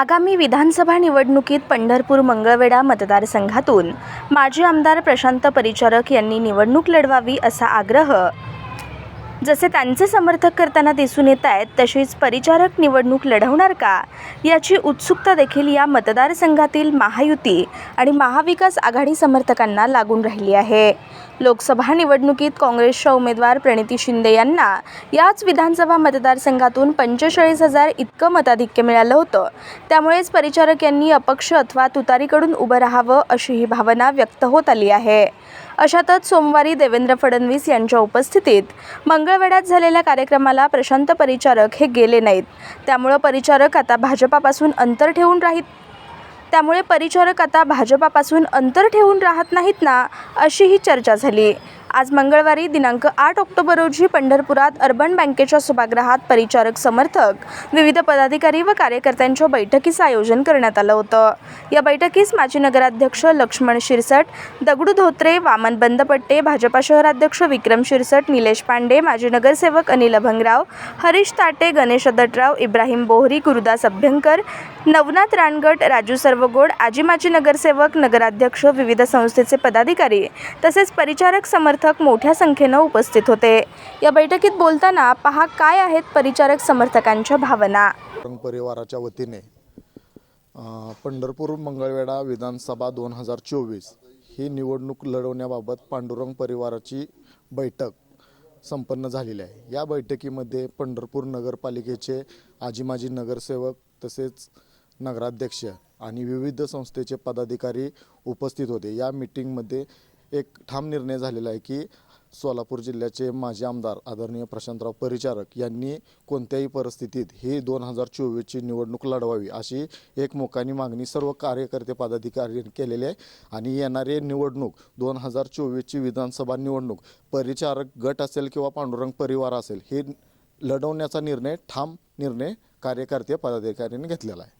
आगामी विधानसभा निवडणुकीत पंढरपूर मंगळवेढा मतदारसंघातून माजी आमदार प्रशांत परिचारक यांनी निवडणूक लढवावी असा आग्रह जसे त्यांचे समर्थक करताना दिसून येत आहेत तशीच परिचारक निवडणूक लढवणार का? याची उत्सुकता देखील या मतदारसंघातील महायुती आणि महाविकास आघाडी समर्थकांना लागून राहिली आहे. लोकसभा निवडणुकीत काँग्रेसच्या उमेदवार प्रणिती शिंदे यांना याच विधानसभा मतदारसंघातून पंचेचाळीस हजार इतकं मताधिक्य मिळालं होतं. त्यामुळेच परिचारक यांनी अपक्ष अथवा तुतारीकडून उभं राहावं अशी ही भावना व्यक्त होत आली आहे. अशातच सोमवारी देवेंद्र फडणवीस यांच्या उपस्थितीत मंगळवेढ्यात झालेल्या कार्यक्रमाला प्रशांत परिचारक हे गेले नाहीत. त्यामुळं परिचारक आता भाजपापासून अंतर ठेवून राहीत त्यामुळे परिचारक आता भाजपापासून अंतर ठेवून राहत नाहीत ना अशीही चर्चा झाली. आज मंगळवारी दिनांक आठ ऑक्टोबर रोजी पंढरपुरात अर्बन बँकेच्या सभागृहात परिचारक समर्थक विविध पदाधिकारी व कार्यकर्त्यांच्या बैठकीचं आयोजन करण्यात आलं होतं. या बैठकीस माजी नगराध्यक्ष लक्ष्मण शिरसट दगडू धोत्रे वामन बंदपट्टे भाजपा शहराध्यक्ष विक्रम शिरसट निलेश पांडे माजी नगरसेवक अनिल अभंगराव हरीश ताटे गणेश दटराव इब्राहिम बोहरी गुरुदास अभ्यंकर नवनाथ रानगट राजू सर्वगोड आजी माजी नगरसेवक नगराध्यक्ष विविध संस्थेचे पदाधिकारी तसेच परिचारक समर्थक मोठ्या संख्येनं उपस्थित होते. या बैठकीत बोलताना पहा काय आहेत परिचारक समर्थकांच्या भावना. रंग परिवाराच्या वतीने पंढरपूर मंगळवेढा विधानसभा दोन हजार चोवीस ही निवडणूक लढवण्याबाबत पांडुरंग परिवाराची बैठक संपन्न झालेली आहे. या बैठकीमध्ये पंढरपूर नगरपालिकेचे आजी माजी नगरसेवक तसेच नगराध्यक्ष आणि विविध संस्थेचे पदाधिकारी उपस्थित होते. या मीटिंगमध्ये एक ठाम निर्णय झालेला आहे की सोलापूर जिल्ह्याचे माजी आमदार आदरणीय प्रशांतराव परिचारक यांनी कोणत्याही परिस्थितीत ही दोन हजार चोवीसची निवडणूक लढवावी अशी एक मोकानी मागणी सर्व कार्यकर्ते पदाधिकारी केलेली आहे. आणि येणारी निवडणूक दोन हजार चोवीसची विधानसभा निवडणूक परिचारक गट असेल किंवा पांडुरंग परिवार असेल हे लढवण्याचा निर्णय ठाम निर्णय कार्यकर्ते पदाधिकाऱ्यांनी घेतलेला आहे.